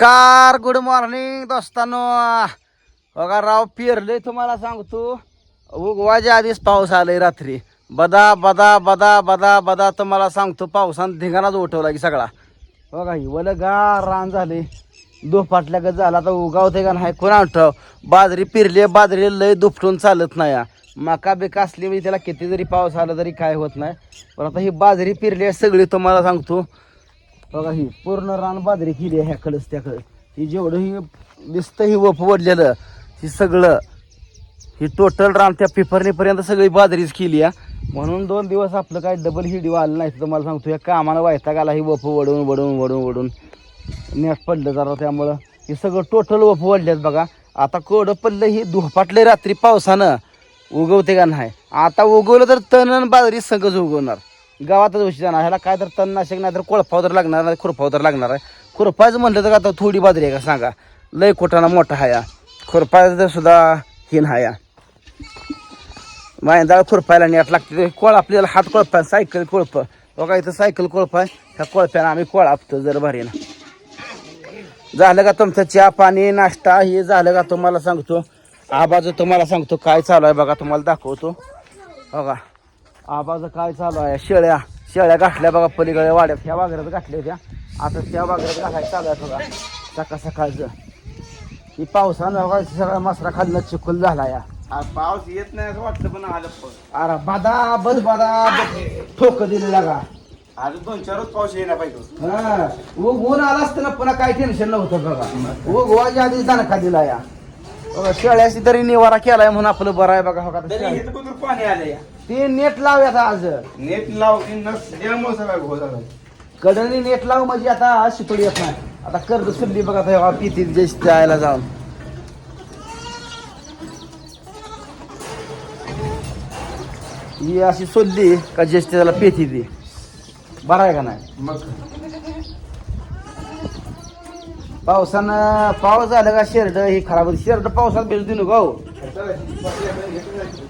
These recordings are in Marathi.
नमस्कार गुड मॉर्निंग दोस्तांनो. बघा राव पेरले तुम्हाला सांगतो. उगवाच्या आधीच पाऊस आलाय रात्री. बदा बदा बदा बदा बदा तुम्हाला सांगतो पावसानं धिंगाणाच उठवला की सगळा. बघा ही गार रान झाले दुपाटल्या गत झाला आता उगावते का नाही कोणा ठेव बाजरी पिरली बाजरी लय दुपटून चालत नाही. मका बिका असली म्हणजे त्याला किती जरी पाऊस आला तरी काय होत नाही. पण आता ही बाजरी पिरली आहे सगळी तुम्हाला सांगतो. बघा ही पूर्ण रान बाजरी केली आहे ह्याकडंच त्याकडं. ही जेवढं ही दिसतं ही वप वडलेलं ही सगळं ही टोटल रान त्या पिपरणीपर्यंत सगळी बाजरीच केली आहे. म्हणून दोन दिवस आपलं काय डबल हिडी आलं नाही तर तुम्हाला सांगतो या कामाला वायताग आला ही वप वडून वडून वडून वडून. नेट पडलं जरा त्यामुळं. हे सगळं टोटल वप वडल्यात बघा. आता कोडं पडलं ही धुपाटले रात्री पावसानं. उगवते का नाही? आता उगवलं तर तण आणि बाजरी सगळंच उगवणार. गावातच उशी जाणार. ह्याला काय तर तणनाशक नाही तर कोळफाव तर लागणार नाही खुरपाव तर लागणार आहे. खुरपायचं म्हटलं तर आता थोडी बाजरी आहे का सांगा. लय कोटाना मोठा हाया खुरपायचं तर सुद्धा हिन हाया मायंदाळ खुरपायला नेट लागते कोळ आपल्याला हात कोळपाय सायकल कोळप बघा हो इथं सायकल कोळपाय ह्या कोळप्यानं आम्ही कोळापतो जर भारीनं झालं का तुमचं चहा पाणी नाश्ता? हे झालं का तुम्हाला सांगतो. आबाजू तुम्हाला सांगतो. काय चालू आहे बघा तुम्हाला दाखवतो. हो बघा आबाज काय चालू आहे? शेळ्या. शेळ्या गाठल्या बघा पलीकडे वाड्यात. ह्या वाघरात गाठल्या होत्या आता त्या वाघरात गाठायला चालू आहे बघा. सकाळ सकाळचं. ही पावसानं सगळा मसरा खाल्लं चिखल झाला या पाऊस येत नाही असं वाटलं पण आलं अरे बादा बद बादा. ठोक दिलेला का अजून दोन चार रोज पाऊस येणार पाहिजे हा. ऊन आला असतं ना पुन्हा काही टेन्शन नव्हतं बघा. ऊग वाच्या आधी दणका दिला या. शेळ्याशी तरी निवारा केलाय म्हणून आपलं बरं आहे बघा. हो पाणी आलं या? ते नेट लावूयात आज. नेट लाव नसल्यामुळे सगळा घोळ झाला. कडनी नेट लाव म्हणजे आता शिकवली येत नाही. आता कर्ज सुल्ली बघा तेव्हा पिती जैस जायला जाऊन. ही अशी सोडली का ज्येष्ठ त्याला पेती ती बरं आहे का नाही? मग? पावसानं पाऊस झालं का शेरड? ही खराब होती. शेरड पावसात भेट देऊ नको.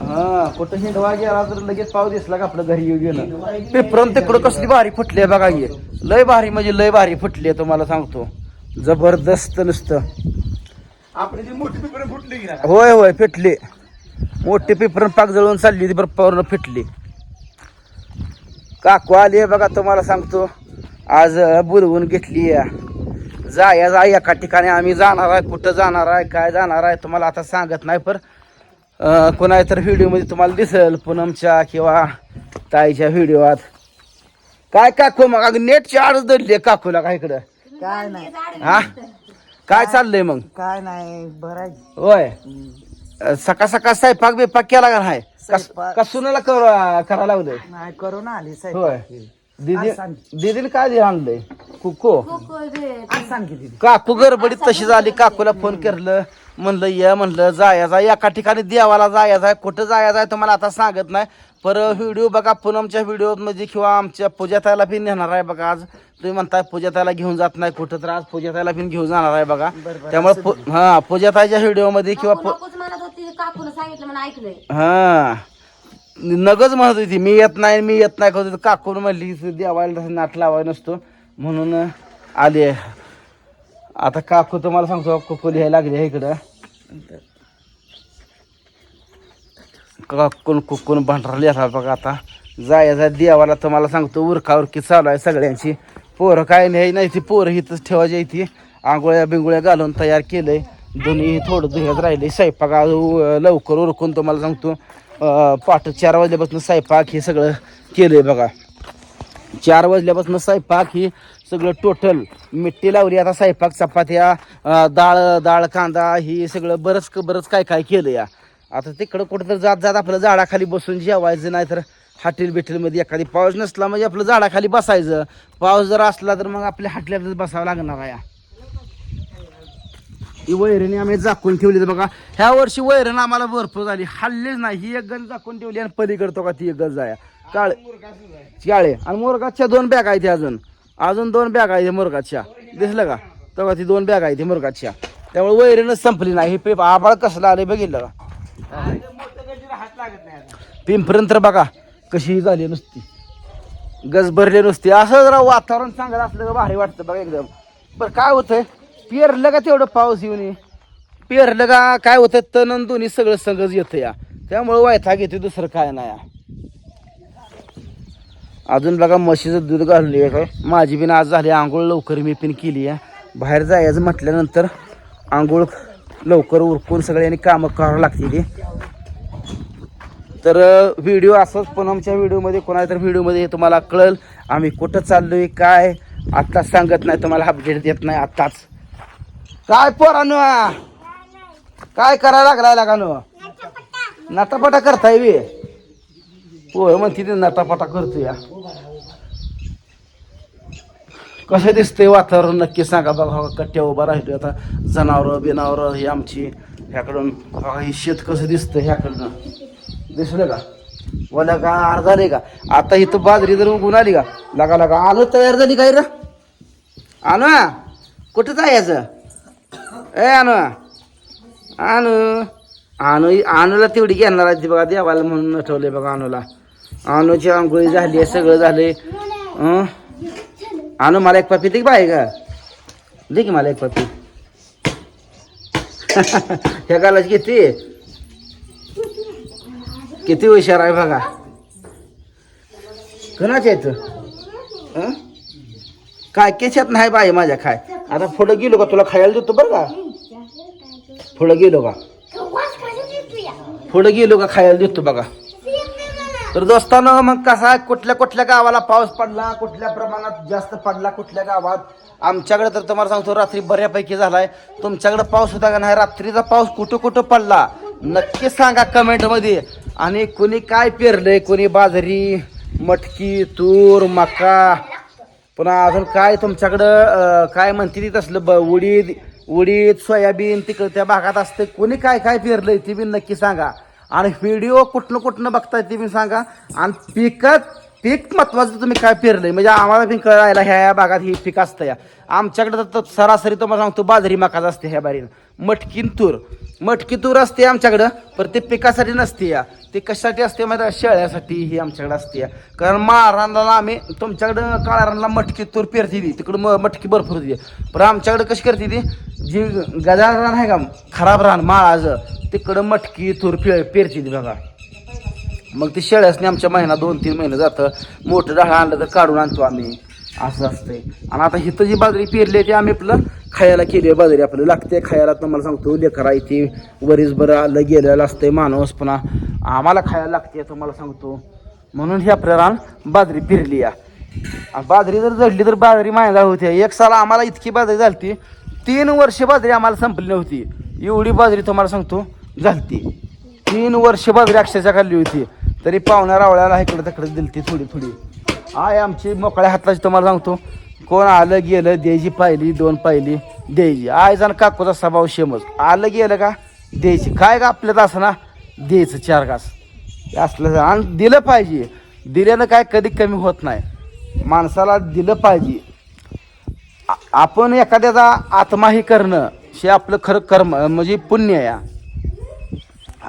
हो. कुठं हिंडवा गेला तर लगेच पाऊस दिसला का आपलं घरी येऊ गेलं? पेपरन तिकडं कसली भारी फुटली आहे बघा हे. लय भारी म्हणजे लय भारी फुटली आहे तुम्हाला सांगतो. जबरदस्त नुसतं. आपली जी मोठी पेपर फुटली होय होय फिटली. मोठी पेपरन पाक जळून चालली होती बरं पूर्ण फिटली. काकू आली बघा तुम्हाला सांगतो. आज बोलवून घेतली जा या जा एका ठिकाणी आम्ही जाणार आहे कुठं जाणार आहे काय जाणार आहे तुम्हाला आता सांगत नाही पर कोणा तर व्हिडिओमध्ये तुम्हाला दिसेल पूनमच्या किंवा ताईच्या व्हिडिओत काय काकू मग अगं नेटची आडच धरली आहे काकूला काय इकडं? काय नाही. हा? काय चाललंय मग? काय नाही बरं. होय. सकाळ सकाळ स्वयंपाक बिपाक केला का नाही? स्वयंपाक- कसुनाला कर करायला लावलंय नाही करून आली साहेब होय. दीदी. दीदीने काय दे आणलंय? कुको? आज सांग किती काकू गडबडीत तशी झाली काकूला फोन करलं. म्हणलं ये म्हणलं जायचं एका ठिकाणी देवाला जायचं आहे कुठं जायचं आहे तुम्हाला आता सांगत नाही. पर व्हिडिओ बघा पूनमच्या व्हिडिओमध्ये किंवा आमच्या पूजाताईला बी नेणार आहे बघा आज. तुम्ही म्हणताय पूजाताईला घेऊन जात नाही कुठं तर आज पूजाताईला बी घेऊन जाणार आहे बघा. त्यामुळे पू- हा पूजाताईच्या व्हिडिओमध्ये किंवा पू- नकोच म्हणत होती काकून सांगितलं म्हणून ऐकलंय. हा. नगच म्हणत होती मी येत नाही मी येत नाही करत काकून म्हणली देवाला तसं नाट लावायला नसतो. म्हणून आले आता काकू तुम्हाला सांगतो कुकू लिहायला लागली आहे इकडं. काकून कुकून भांडरा लिहा बघा आता. जायचा देवाला तुम्हाला सांगतो उरकाउरकी चालू आहे सगळ्यांची. पोरं काय नाही नाही ती पोरं इथंच ठेवायची ती. आंघोळ्या बिंगोळ्या घालून तयार केलंय. दोन्ही थोडं धुयात राहिले स्वयंपाक आज लवकर उरकून तुम्हाला सांगतो. पाठ चार वाजल्यापासून स्वयंपाक हे सगळं केलंय बघा. चार वाजल्यापासून स्वयंपाक ही सगळं टोटल मिट्टी लावली. आता स्वयंपाक चपात्या डाळ डाळ कांदा ही सगळं बरंच बरंच काय काय केलं या. आता तिकडं कुठं तर जात जात आपलं झाडाखाली बसून जेवायचं नाही तर हाटेल बिटेलमध्ये एखादी पाऊस नसला म्हणजे आपलं झाडाखाली बसायचं. पाऊस जर असला तर मग आपल्या हाटल्यातच बसावं लागणार आहे ही वैरणी आम्ही झाकून ठेवली बघा. ह्या वर्षी वैरण आम्हाला भरपूर झाली. हल्लीच नाही ही एक गंज झाकून ठेवली आणि पलीकडतो का ती एक गंज आहे. काळ काळे आणि मोरगाच्या दोन बॅग आहेत अजून. अजून दोन बॅग आहेत मुरगाच्या. दिसलं का? तेव्हा ती दोन बॅग आहेत मुरगाच्या. त्यामुळे वैरणच संपली नाही. हे पेप आबाळ कसलं आले बघितलं का? हात बघा कशी झाली नुसती. गज भरली नुसती. असं जरा वातावरण चांगलं असलं का भारी वाटतं बघा एकदम. बरं काय होतंय? पेरलं का तेवढं पाऊस येऊन ये. पेरलं का काय होतं तण दोन्ही सगळं सगळंच येतं या. त्यामुळे वायथा घेते दुसरं काय नाही अजून बघा म्हशीचं दूध घालली आहे. काय माझी पण आज झाली आंघोळ लवकर मी पण केली आहे. बाहेर जायचं म्हटल्यानंतर आंघोळ लवकर उरकून सगळ्यांनी कामं करावं लागतील. तर व्हिडिओ असंच आमच्या व्हिडिओमध्ये कोणाला तर व्हिडिओमध्ये तुम्हाला कळल. आम्ही कुठं चाललोय काय? आत्ताच सांगत नाही तुम्हाला अपडेट देत नाही आत्ताच. काय पोरानो? काय करायला लागलाय लागानो? नातापटा करताय बी? पोर म्हणते ते नटापटा करतो या कसं दिसतंय वातावरण नक्की सांगा बघा कट्ट्या उभा राहिलो आता. जनावरं बिनावरं ही आमची ह्याकडून बघा हे शेत कसं दिसतं ह्याकडनं? दिसलं का? वला का अर्धा झाले का? आता इथं बाजरी जर उगून आली का? लगा लगा आलं तयार झाली काय र? आणू कुठं जायचं? ए आण आण आणू आणूला तेवढी घेणार आहे बघा देवाला म्हणून ठेवले बघा आणूला आणूची आंघोळी झाली सगळं झालंय. आणू मला एक पपी दे की बाय का दे की मला एक पपी. ह्या गालाच किती? किती हुशार आहे बघा. कोणाच्या येतं काय केच्यात नाही बाई माझ्या खाय आता पुढं गेलो का तुला खायला देतो बरं का? पुढं गेलो का? पुढं गेलो का खायला देतो बघा. तर दोस्तानं मग कसा कुठल्या कुठल्या गावाला पाऊस पडला कुठल्या प्रमाणात जास्त पडला कुठल्या गावात? आमच्याकडे तर तुम्हाला सांगतो रात्री बऱ्यापैकी झालाय. तुमच्याकडे पाऊस होता का नाही? रात्रीचा पाऊस कुठं कुठं पडला? नक्की सांगा कमेंटमध्ये आणि कुणी काय पेरलंय? कुणी बाजरी मटकी तूर मका? पुन्हा अजून काय तुमच्याकडं काय म्हणते ती तसलं? ब उडीद उडीद सोयाबीन तिकडं त्या भागात असते. कोणी काय काय पेरलंय ते बी नक्की सांगा. आणि व्हिडिओ कुठनं कुठनं बघताय ते मी सांगा. आणि पिकत पीक महत्वाचं तुम्ही काय पेरलंय? म्हणजे आम्हाला पण कळायला ह्या या भागात ही पीक असतं या. आमच्याकडे तर- तर सरासरी तुम्हाला सांगतो बाजरी मकाच असते ह्या बारीनं. मटकीन तूर. मटकी तूर असते आमच्याकडं पण ते पिकासाठी नसते या. ते कशासाठी असते माहिती आहे? शेळ्यासाठी ही आमच्याकडे असते या. कारण महाराणाला आम्ही तुमच्याकडं काळारांना मटकी तूर पेरते ती. तिकडं म मटकी भरपूर होती. पण आमच्याकडे कशी करते ती? जी गजाळ रान आहे का? खराब रान माळाचं. तिकडं मटकी तूर पे पेरते ती बघा. मग ती शेळ्यासने आमच्या महिना दोन तीन महिने जातं. मोठं डाळ आणलं तर काढून आणतो आम्ही. असं असतंय. आणि आता हिथं जी बाजरी पेरली आहे ती आम्ही आपलं खायला केली आहे बाजरी. आपलं लागते खायला. तुम्हाला सांगतो लेकरा इथे वरीस बरं आलं गेलेलं असतंय माणूस पुन्हा. आम्हाला खायला लागते तुम्हाला सांगतो. म्हणून ही आपल्या रान बाजरी पेरली या. बाजरी जर जडली तर बाजरी मायदा होती एक साल आम्हाला इतकी बाजरी झालती. तीन वर्ष बाजरी आम्हाला संपली नव्हती. एवढी बाजरी तुम्हाला सांगतो. झालती. तीन वर्ष बाजरी अक्षरशः खाल्ली होती. तरी पाहुण्या रावळ्याला इकडे तिकडे दिलती थोडी थोडी. आय आमची मोकळ्या हाताची तुम्हाला सांगतो. कोण आलं गेलं द्यायची पाहिली दोन पाहिली द्यायची. आय जाण काकूचा स्वभाव शेमच. आलं गेलं का द्यायची. काय का आपल्यात असं ना? द्यायचं चार घास. असलं आणि दिलं पाहिजे. दिल्यानं काय कधी कमी होत नाही. माणसाला दिलं पाहिजे. आपण एखाद्याचा आत्माही करणं हे आपलं खरं कर्म म्हणजे पुण्य आहे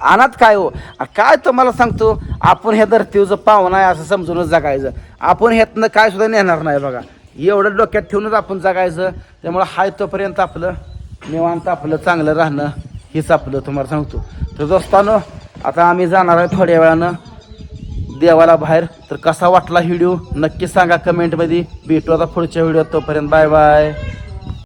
अनाथ काय हो? काय तुम्हाला सांगतो? आपण ह्या धर्तीचं पाहुणा आहे असं समजूनच जगायचं. आपण ह्यातनं काय सुद्धा नेणार नाही बघा. एवढं डोक्यात ठेवूनच आपण जगायचं. त्यामुळं हाय तोपर्यंत आपलं निवांत आपलं चांगलं राहणं हेच आपलं तुम्हाला सांगतो. तर दोस्तानो आता आम्ही जाणार आहे थोड्या वेळानं देवाला बाहेर. तर कसा वाटला व्हिडिओ? नक्की सांगा कमेंटमध्ये. भेटू आता पुढच्या व्हिडिओ तोपर्यंत बाय बाय.